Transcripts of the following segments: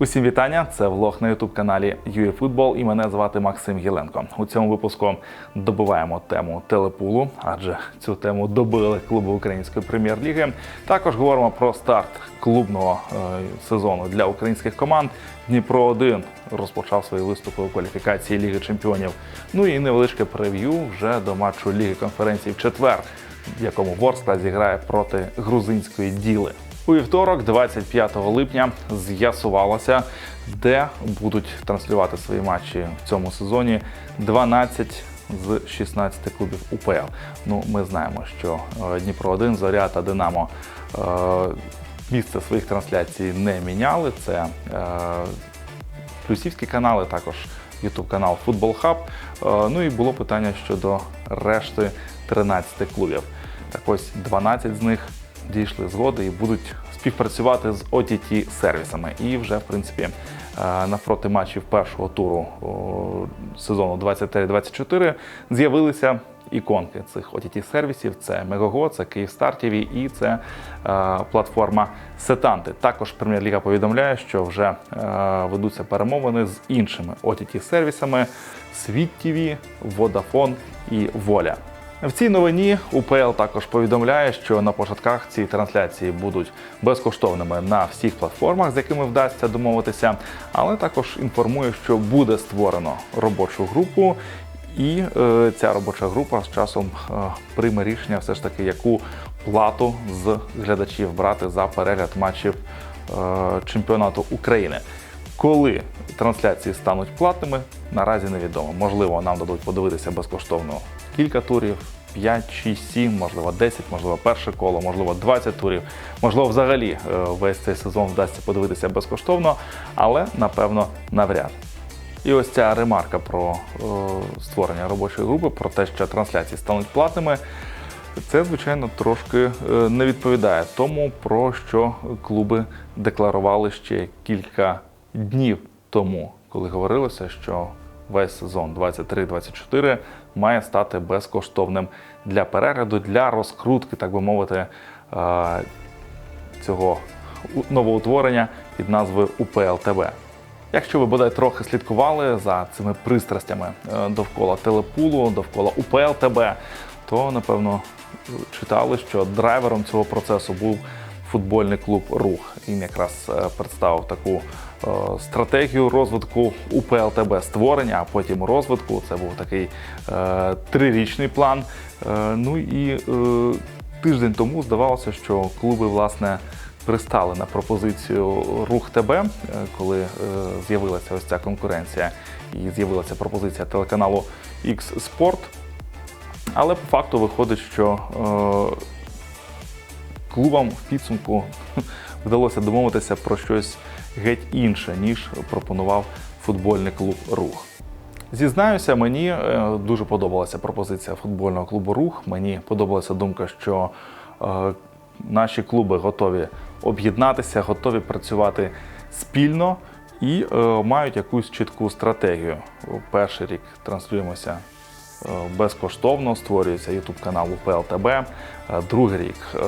Усім вітання! Це влог на ютуб каналі UEFootball і мене звати Максим Єленко. У цьому випуску добиваємо тему телепулу, адже цю тему добили клуби української прем'єр-ліги. Також говоримо про старт клубного е, сезону для українських команд. Дніпро 1 розпочав свої виступи у кваліфікації Ліги Чемпіонів. Ну і невеличке прев'ю вже до матчу Ліги конференцій в четвер, в якому Ворскла зіграє проти грузинської діли. У вівторок, 25 липня, з'ясувалося, де будуть транслювати свої матчі в цьому сезоні 12 з 16 клубів УПЛ. Ну, ми знаємо, що е, Дніпро 1 Зоря та Динамо е, місце своїх трансляцій не міняли. Це е, плюсівські канали, також YouTube канал Футбол Хаб. Ну і було питання щодо решти 13 клубів. Так ось 12 з них дійшли згоди і будуть співпрацювати з ott сервісами. І вже, в принципі, е, навпроти матчів першого туру сезону 23-24 з'явилися іконки цих ott сервісів Це Мегого, це Київстар ТВ і це е, платформа Сетанти. Також Прем'єр-ліга повідомляє, що вже е, ведуться перемовини з іншими ott сервісами Світ ТВ, Vodafone і Воля. В цій новині УПЛ також повідомляє, що на початках ці трансляції будуть безкоштовними на всіх платформах, з якими вдасться домовитися, але також інформує, що буде створено робочу групу. І е, ця робоча група з часом е, прийме рішення, все ж таки, яку плату з глядачів брати за перегляд матчів е, чемпіонату України. Коли трансляції стануть платними, наразі невідомо. Можливо, нам дадуть подивитися безкоштовно кілька турів, 5, 6, 7, можливо, 10, можливо, перше коло, можливо, 20 турів. Можливо, взагалі е, весь цей сезон вдасться подивитися безкоштовно, але напевно навряд. І ось ця ремарка про е, створення робочої групи, про те, що трансляції стануть платними. Це, звичайно, трошки е, не відповідає тому, про що клуби декларували ще кілька днів тому, коли говорилося, що весь сезон 23-24 має стати безкоштовним для перегляду, для розкрутки, так би мовити, е, цього новоутворення під назвою УПЛ ТВ. Якщо ви бодай трохи слідкували за цими пристрастями е, довкола телепулу, довкола УПЛ ТБ, то напевно читали, що драйвером цього процесу був футбольний клуб Рух. Він якраз е, представив таку е, стратегію розвитку УПЛ ТБ створення, а потім розвитку. Це був такий е, трирічний план. Ну і тиждень тому здавалося, що клуби власне. Пристали на пропозицію рух ТБ, коли е, з'явилася ось ця конкуренція і з'явилася пропозиція телеканалу X Sport. Але по факту виходить, що клубам в підсумку вдалося домовитися про щось геть інше, ніж пропонував футбольний клуб Рух. Зізнаюся, мені е, дуже подобалася пропозиція футбольного клубу Рух. Мені подобалася думка, що е, наші клуби готові об'єднатися, готові працювати спільно і е, мають якусь чітку стратегію. Перший рік транслюємося безкоштовно, створюється YouTube канал УПЛ ТБ. Е, Другий рік е,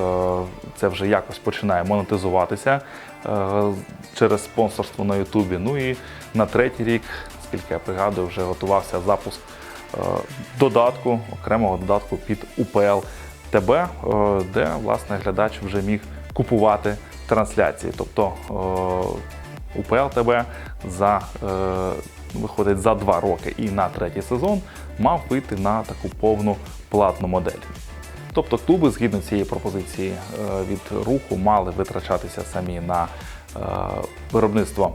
це вже якось починає монетизуватися е, через спонсорство на Ютубі. Ну і на третій рік, скільки я пригадую, вже готувався запуск е, додатку, окремого додатку під УПЛ ТБ, е, де власне глядач вже міг купувати трансляції. Тобто е, УПЛ ТБ за е, виходить за два роки і на третій сезон мав вийти на таку повну платну модель. Тобто клуби, згідно цієї пропозиції е, від руху, мали витрачатися самі на е, виробництво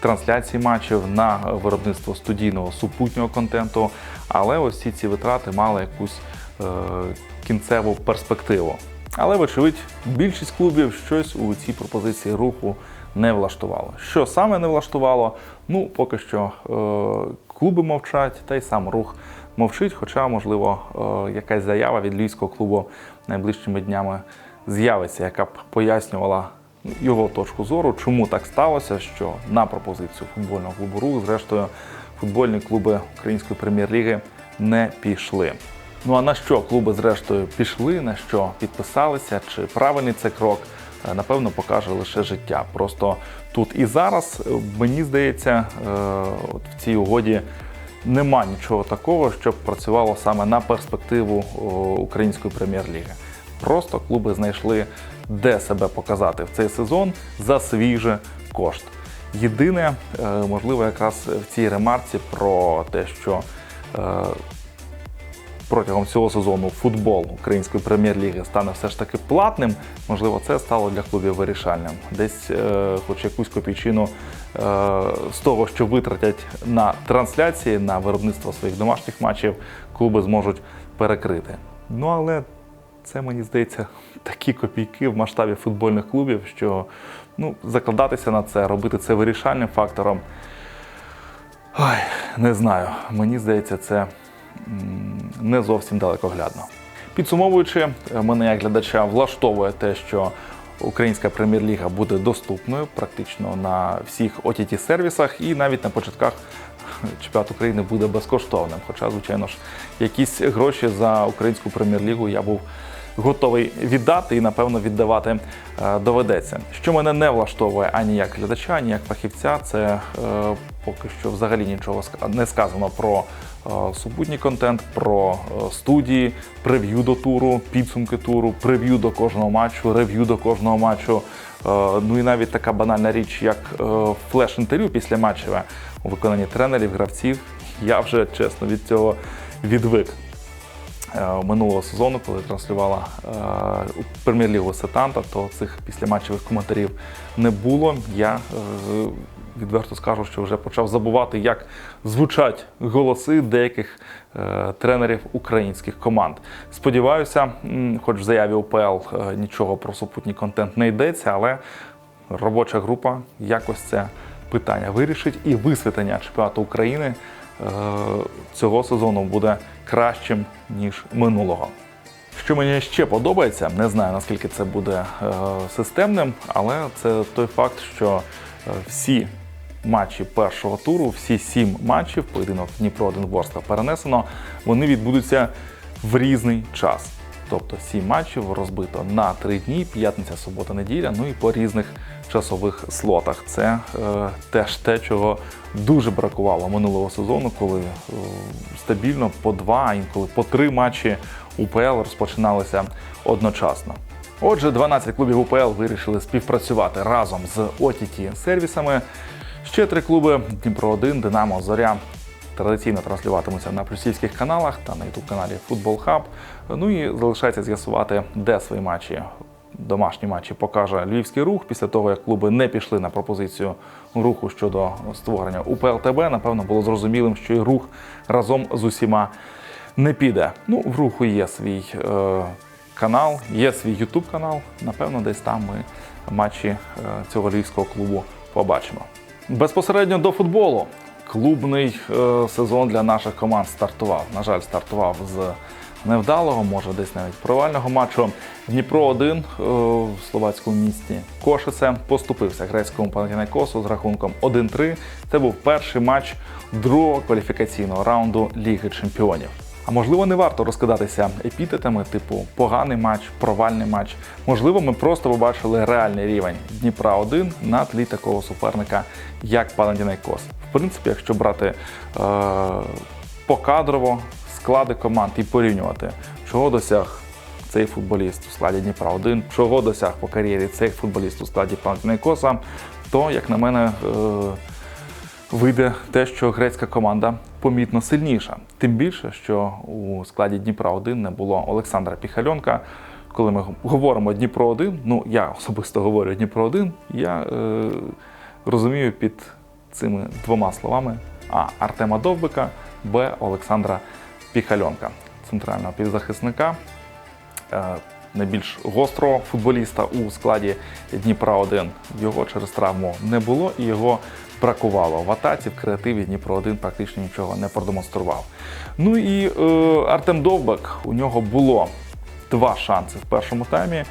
трансляції матчів, на виробництво студійного супутнього контенту, але ось всі ці витрати мали якусь е, кінцеву перспективу. Але, вочевидь, більшість клубів щось у цій пропозиції руху не влаштувало. Що саме не влаштувало? Ну, поки що е, клуби мовчать, та й сам рух мовчить. Хоча, можливо, е, якась заява від львівського клубу найближчими днями з'явиться, яка б пояснювала його точку зору, чому так сталося, що на пропозицію футбольного клубу рух, зрештою, футбольні клуби української прем'єр-ліги не пішли. Ну а на що клуби зрештою пішли, на що підписалися, чи правильний це крок? Е, напевно покаже лише життя. Просто тут і зараз е, мені здається, е, от в цій угоді нема нічого такого, щоб працювало саме на перспективу української прем'єр-ліги. Просто клуби знайшли, де себе показати в цей сезон за свіже кошт. Єдине, можливо, якраз в цій ремарці про те, що протягом цього сезону футбол української прем'єр-ліги стане все ж таки платним. Можливо, це стало для клубів вирішальним. Десь, е, хоч якусь копійчину е, з того, що витратять на трансляції, на виробництво своїх домашніх матчів, клуби зможуть перекрити. Ну але це мені здається такі копійки в масштабі футбольних клубів, що ну, закладатися на це, робити це вирішальним фактором. Ой, не знаю. Мені здається, це не зовсім далекоглядно. Підсумовуючи, е, мене як глядача влаштовує те, що українська прем'єр-ліга буде доступною практично на всіх ott сервісах і навіть на початках чемпіонат України буде безкоштовним. Хоча, звичайно ж, якісь гроші за українську прем'єр-лігу я був готовий віддати і, напевно, віддавати е, доведеться. Що мене не влаштовує ані як глядача, ані як фахівця, це е, поки що взагалі нічого не сказано про супутній контент, про е, студії, прев'ю до туру, підсумки туру, прев'ю до кожного матчу, рев'ю до кожного матчу. Е, Ну і навіть така банальна річ, як е, флеш-інтерв'ю після матчеве у виконанні тренерів, гравців. Я вже чесно від цього відвик. Е, минулого сезону, коли транслювала е, прем'єр-лігу Сетанта, то цих післяматчевих коментарів не було. Я е, відверто скажу, що вже почав забувати, як звучать голоси деяких тренерів українських команд. Сподіваюся, хоч в заяві УПЛ нічого про супутній контент не йдеться, але робоча група якось це питання вирішить і висвітлення чемпіонату України цього сезону буде кращим ніж минулого. Що мені ще подобається, не знаю наскільки це буде е, системним, але це той факт, що е, всі матчі першого туру, всі сім матчів, поєдинок Дніпро 1 Ворскла перенесено, вони відбудуться в різний час. Тобто сім матчів розбито на три дні: п'ятниця, субота, неділя, ну і по різних часових слотах. Це е, теж те, чого дуже бракувало минулого сезону, коли е, стабільно по два, інколи по три матчі УПЛ розпочиналися одночасно. Отже, 12 клубів УПЛ вирішили співпрацювати разом з ott сервісами. Ще три клуби Дніпро 1 Динамо, Зоря традиційно транслюватимуться на плюсівських каналах та на youtube каналі Football Hub. Ну і залишається з'ясувати, де свої матчі. Домашні матчі покаже Львівський рух після того, як клуби не пішли на пропозицію руху щодо створення УПЛТБ. Напевно, було зрозумілим, що і рух разом з усіма не піде. Ну, в руху є свій е, канал, є свій Ютуб канал. Напевно, десь там ми матчі е, цього львівського клубу побачимо. Безпосередньо до футболу. Клубний е, сезон для наших команд стартував. На жаль, стартував з невдалого, може десь навіть провального матчу. Дніпро 1 е, в словацькому місті Кошице поступився грецькому Панатінайкосу з рахунком 1-3. Це був перший матч другого кваліфікаційного раунду Ліги Чемпіонів. А можливо, не варто розкидатися епітетами, типу поганий матч, провальний матч. Можливо, ми просто побачили реальний рівень Дніпра 1 на тлі такого суперника, як Панадінайкос. В принципі, якщо брати е- покадрово склади команд і порівнювати, чого досяг цей футболіст у складі Дніпра 1, чого досяг по кар'єрі цей футболіст у складі Панадінайкоса, то, як на мене, е- вийде те, що грецька команда помітно сильніша. Тим більше, що у складі Дніпра 1 не було Олександра Піхальонка. Коли ми говоримо Дніпро 1, ну я особисто говорю Дніпро 1, я е, розумію під цими двома словами А. Артема Довбика, Б. Олександра Піхальонка, центрального півзахисника е, найбільш гострого футболіста у складі Дніпра 1 Його через травму не було і його бракувало. В атаці в креативі Дніпро 1 практично нічого не продемонстрував. Ну і е, Артем Довбек, у нього було два шанси в першому таймі. Е,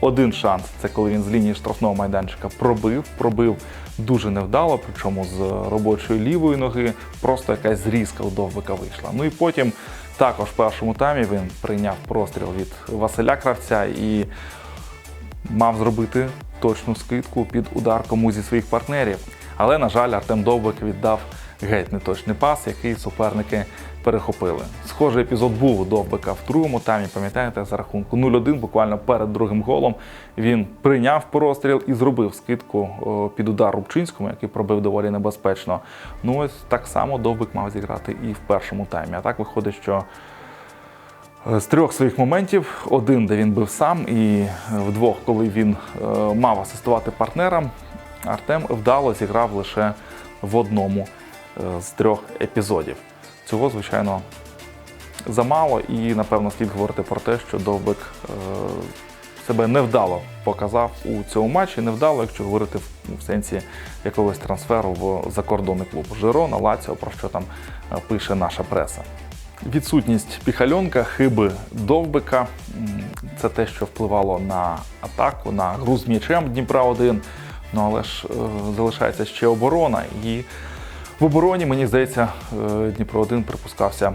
один шанс це коли він з лінії штрафного майданчика пробив, пробив дуже невдало, причому з робочої лівої ноги. Просто якась зрізка у довбика вийшла. Ну і потім також в першому таймі він прийняв простріл від Василя Кравця і мав зробити точну скидку під удар комусь зі своїх партнерів. Але, на жаль, Артем Довбик віддав геть неточний пас, який суперники перехопили. Схожий епізод був Довбика в другому таймі, пам'ятаєте, за рахунку 0-1, буквально перед другим голом. Він прийняв простріл і зробив скидку під удар Рубчинському, який пробив доволі небезпечно. Ну ось так само Довбик мав зіграти і в першому таймі. А так виходить, що Е, з трьох своїх моментів, один, де він бив сам, і е, вдвох, коли він е, мав асистувати партнерам, Артем вдало зіграв лише в одному е, з трьох епізодів. Цього, звичайно, замало, і напевно слід говорити про те, що Довбик е, себе невдало показав у цьому матчі. Невдало, якщо говорити в, сенсі якогось трансферу в закордонний клуб Жирона, Лаціо, про що там е, пише наша преса. Відсутність піхальонка, хиби довбика це те, що впливало на атаку, на гру з м'ячем Дніпра 1 Ну але ж е, залишається ще оборона. І в обороні, мені здається, е, Дніпро 1 припускався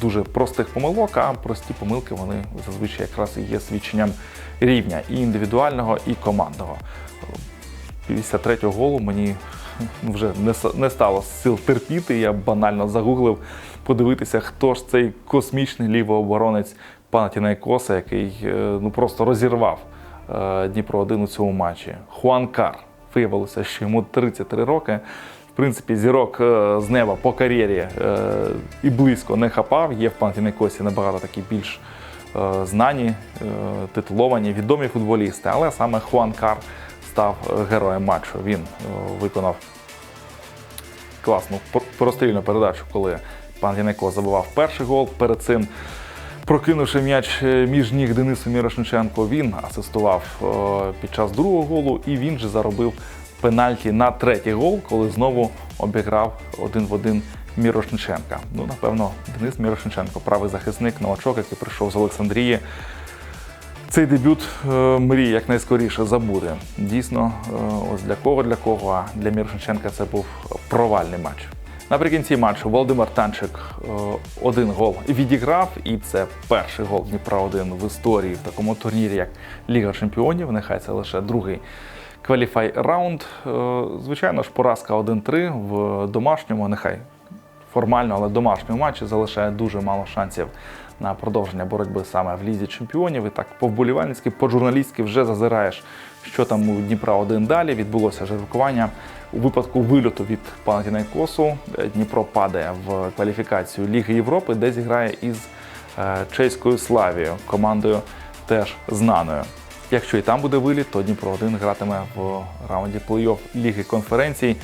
дуже простих помилок, а прості помилки вони зазвичай якраз і є свідченням рівня і індивідуального, і командного. Після третього голу мені вже не, стало сил терпіти. Я банально загуглив подивитися, хто ж цей космічний лівооборонець Панатінайкоса, який е, ну просто розірвав е, Дніпро 1 у цьому матчі. Хуан Кар. Виявилося, що йому 33 роки. Принципі, зірок е, з неба по кар'єрі е, і близько не хапав. Є в Панатінайкосі набагато такі більш е, знані, титуловані, відомі футболісти, але саме Хуан Кар став героєм матчу. Він виконав класну прострільну передачу, коли пан Янеко забивав перший гол. Перед цим, прокинувши м'яч між ніг Денису Мірошниченко, він асистував під час другого голу, і він же заробив пенальті на третій гол, коли знову обіграв один в один Мірошниченка. Ну, напевно, Денис Мірошниченко, правий захисник, новачок, який прийшов з Олександрії. Цей дебют е, мрії якнайскоріше забути. Дійсно, е, ось для кого, для кого, а для Мірошниченка це був провальний матч. Наприкінці матчу Володимир Танчик е, один гол відіграв, і це перший гол Дніпра 1 в історії в такому турнірі, як Ліга Чемпіонів. Нехай це лише другий кваліфай раунд. Е, Звичайно ж, поразка 1-3 в домашньому, нехай формально, але домашньому матчі залишає дуже мало шансів на продовження боротьби саме в лізі чемпіонів. І так по-вболівальницьки, по-журналістськи вже зазираєш, що там у Дніпра 1 далі. Відбулося жеребкування. У випадку вильоту від Панатінайкосу е, Дніпро падає в кваліфікацію Ліги Європи, де зіграє із е, чеською Славією, командою теж знаною. Якщо і там буде виліт, то Дніпро 1 гратиме в раунді плей-офф Ліги конференцій.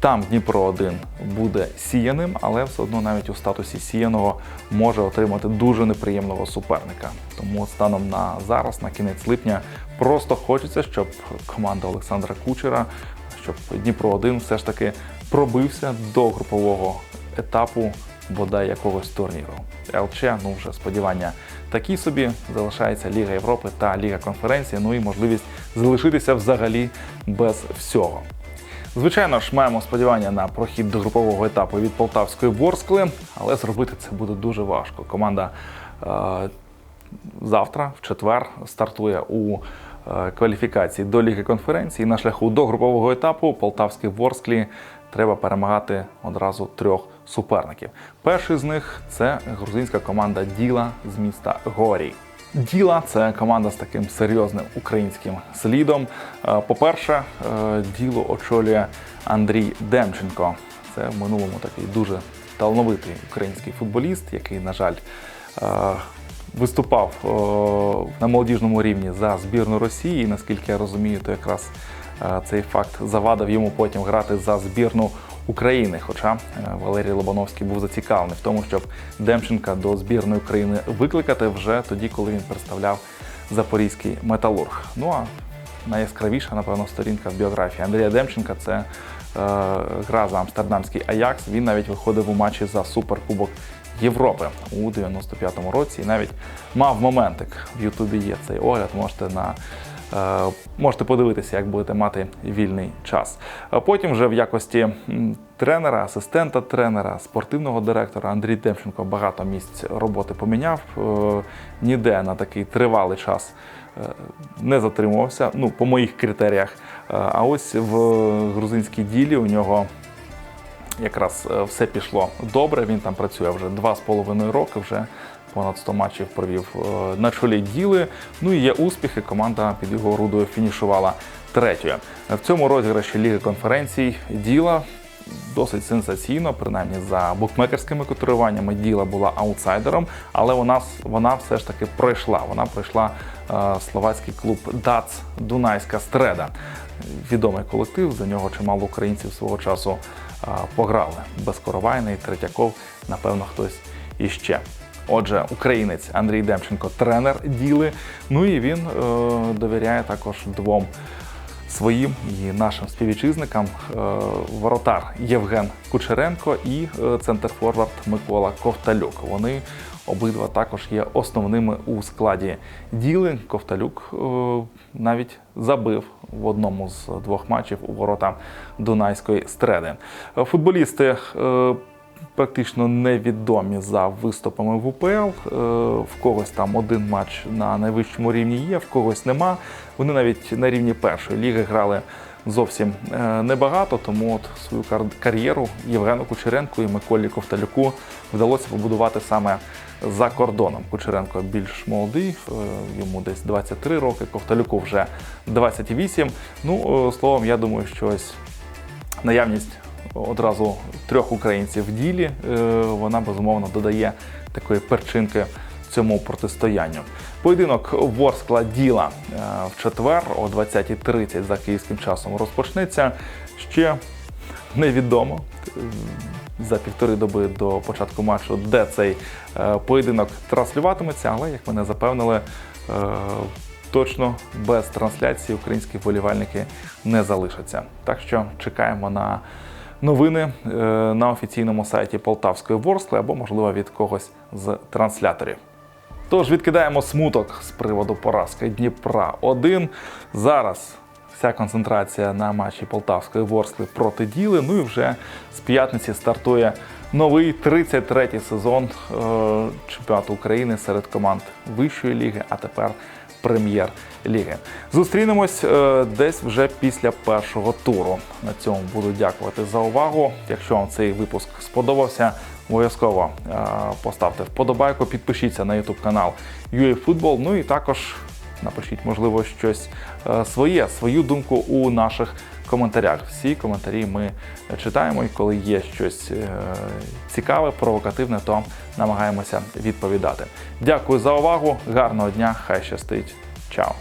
Там Дніпро 1 буде сіяним, але все одно навіть у статусі сіяного може отримати дуже неприємного суперника. Тому станом на зараз, на кінець липня, просто хочеться, щоб команда Олександра Кучера, щоб Дніпро 1 все ж таки пробився до групового етапу бодай якогось турніру. ЛЧ, ну вже сподівання такі собі. Залишається Ліга Європи та Ліга конференції, ну і можливість залишитися взагалі без всього. Звичайно ж, маємо сподівання на прохід до групового етапу від Полтавської Ворскли, але зробити це буде дуже важко. Команда е, завтра, в четвер, стартує у е, кваліфікації до Ліги конференції. На шляху до групового етапу Полтавській Ворсклі треба перемагати одразу трьох суперників. Перший з них це грузинська команда Діла з міста Горій. Діла це команда з таким серйозним українським слідом. Е, По-перше, е, діло очолює Андрій Демченко. Це в минулому такий дуже талановитий український футболіст, який, на жаль, е, виступав на молодіжному рівні за збірну Росії. І, наскільки я розумію, то якраз цей факт завадив йому потім грати за збірну України. Хоча е, Валерій Лобановський був зацікавлений в тому, щоб Демченка до збірної України викликати вже тоді, коли він представляв запорізький металург. Ну а найяскравіша, напевно, сторінка в біографії Андрія Демченка це е, гра за амстердамський Аякс. Він навіть виходив у матчі за суперкубок Європи у 95-му році. І навіть мав моментик. В Ютубі є цей огляд. Можете на можете подивитися, як будете мати вільний час. Потім, вже в якості тренера, асистента тренера, спортивного директора Андрій Демченко багато місць роботи поміняв. Е, Ніде на такий тривалий час е, не затримувався, ну, по моїх критеріях. Е, А ось в грузинській ділі у нього якраз е, все пішло добре. Він там працює вже два з половиною роки, вже понад 100 матчів провів е, на чолі діли. Ну і є успіхи. Команда під його орудою фінішувала третьою. В цьому розіграші Ліги конференцій діла. Досить сенсаційно, принаймні за букмекерськими котируваннями діла була аутсайдером, але вона, вона все ж таки пройшла. Вона пройшла е, словацький клуб ДАЦ Дунайська Стреда. Відомий колектив, за нього чимало українців свого часу е, пограли. Безкоровайний, Третьяков, напевно, хтось іще. Отже, українець Андрій Демченко, тренер діли. Ну і він е, довіряє також двом своїм і нашим співвітчизникам е, воротар Євген Кучеренко і е, центрфорвард Микола Ковталюк. Вони обидва також є основними у складі діли. Ковталюк е, навіть забив в одному з двох матчів у ворота Дунайської стреди. Футболісти. е, Практично невідомі за виступами в УПЛ. Е, В когось там один матч на найвищому рівні є, в когось нема. Вони навіть на рівні першої ліги грали зовсім е, небагато, тому от свою кар'єру Євгену Кучеренку і Миколі Ковталюку вдалося побудувати саме за кордоном. Кучеренко більш молодий, е, йому десь 23 роки, Ковталюку вже 28. Ну, словом, я думаю, що ось наявність одразу трьох українців в ділі, е, вона безумовно додає такої перчинки цьому протистоянню. Поєдинок Ворскла діла е, в четвер о 20.30 за київським часом розпочнеться. Ще невідомо е, за півтори доби до початку матчу, де цей поєдинок транслюватиметься, але як мене запевнили, точно без трансляції українські вболівальники не залишаться. Так що чекаємо на новини е, на офіційному сайті Полтавської Ворскли або, можливо, від когось з трансляторів. Тож відкидаємо смуток з приводу поразки Дніпра 1. Зараз вся концентрація на матчі Полтавської Ворскли проти Діли. Ну і вже з п'ятниці стартує новий 33-й сезон е, чемпіонату України серед команд вищої ліги, а тепер прем'єр-ліги. Зустрінемось е, десь вже після першого туру. На цьому буду дякувати за увагу. Якщо вам цей випуск сподобався, обов'язково е, поставте вподобайку, підпишіться на YouTube канал UAFootball, ну і також напишіть, можливо, щось е, своє, свою думку у наших коментарях. Всі коментарі ми читаємо, і коли є щось е, цікаве, провокативне, то намагаємося відповідати. Дякую за увагу, гарного дня, хай щастить. Чао!